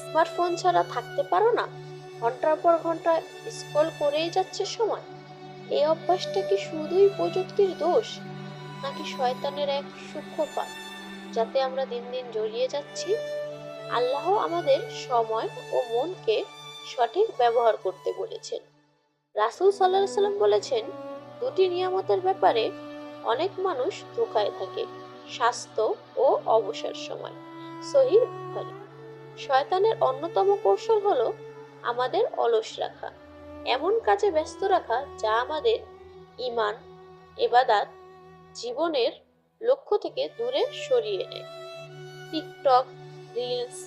Smartphone ছাড়া থাকতে পারো না। ঘণ্টার পর ঘণ্টা স্ক্রল করেই যাচ্ছে সময়। এই অভ্যাসটা কি শুধুই প্রযুক্তির দোষ, নাকি শয়তানের এক সূক্ষ্মপাত যাতে আমরা দিন দিন জড়িয়ে যাচ্ছি? আল্লাহ আমাদের সময় ও মনকে সঠিক ব্যবহার করতে বলেছেন। রাসূল সাল্লাহ সাল্লাম বলেছেন, দুটি নিয়ামতের ব্যাপারে অনেক মানুষ ধোকায় থাকে, স্বাস্থ্য ও অবসর সময়। সহি শয়তানের অন্যতম কৌশল হলো আমাদের অলস রাখা। এমন কাজে ব্যস্ত রাখা যা আমাদের ইমান এবাদাত, জীবনের লক্ষ্য থেকে দূরে সরিয়ে নেয়। টিকটক, রিলস,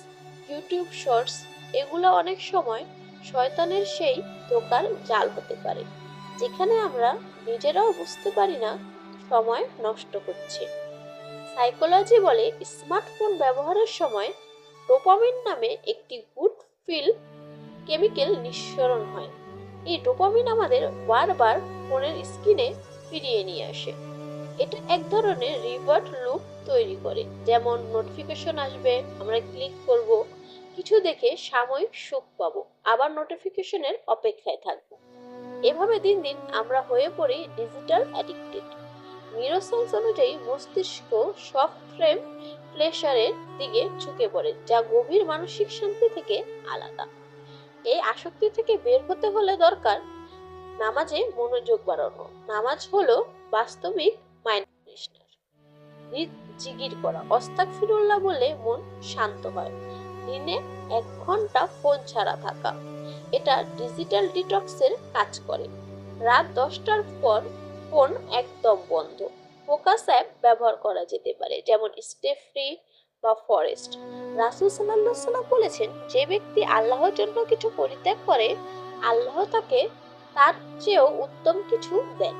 ইউটিউব শর্টস এগুলো অনেক সময় শয়তানের সেই ধোকার জাল হতে পারে, যেখানে আমরা নিজেরাও বুঝতে পারি না সময় নষ্ট হচ্ছে। সাইকোলজি বলে স্মার্টফোন ব্যবহারের সময় ডোপামিন নামে একটি গুড ফিল কেমিক্যাল নিঃসরণ হয়। এই ডোপামিন আমাদের বারবার ফোনের স্ক্রিনে ফিরিয়ে নিয়ে আসে। এটা এক ধরনের রিভার্ট লুপ তৈরি করে, যেমন নোটিফিকেশন আসবে, আমরা ক্লিক করব, কিছু দেখে সাময়িক সুখ পাবো, আবার নোটিফিকেশনের অপেক্ষায় থাকব। এভাবে দিন দিন আমরা হয়ে পড়ি ডিজিটাল অ্যাডিক্টেড। নিউরোসায়েন্স অনুযায়ী মস্তিষ্ক সফট ফ্রেম প্লেসারের দিকে ঝুঁকে পড়ে, যা গভীর মানসিক শান্তি থেকে আলাদা। এই আসক্তি থেকে বের হতে হলে দরকার নামাজে মনোযোগ বাড়ানো। নামাজ হলো বাস্তবিক মাইন্ডফুলনেস জিগির করা। অস্তাক ফিরুল্লাহ বলে মন শান্ত হয়। দিনে এক ঘণ্টা ফোন ছাড়া থাকা। এটা ডিজিটাল ডিটক্সের কাজ করে। রাত দশটার পর ফোন একদম বন্ধ। ফোকাস অ্যাপ ব্যবহার করা যেতে পারে, যেমন স্টে ফ্রি বা ফরেস্ট। রাসুল সাল্লাহ সাল্লাম বলেছেন, যে ব্যক্তি আল্লাহর জন্য কিছু পরিত্যাগ করে, আল্লাহ তাকে তার চেয়েও উত্তম কিছু দেন।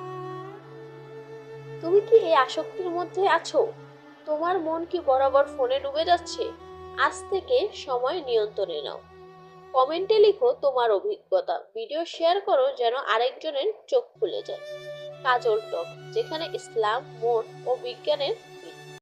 তুমি কি এই আসক্তির মধ্যে আছো? তোমার মন কি বরাবর ফোনে ডুবে যাচ্ছে? আজ থেকে সময় নিয়ন্ত্রণে নাও। কমেন্টে লিখো তোমার অভিজ্ঞতা। ভিডিও শেয়ার করো যেন আরেকজনের চোখ খুলে যায়। কাজল টক যেখানে ইসলাম মন ও বিজ্ঞানের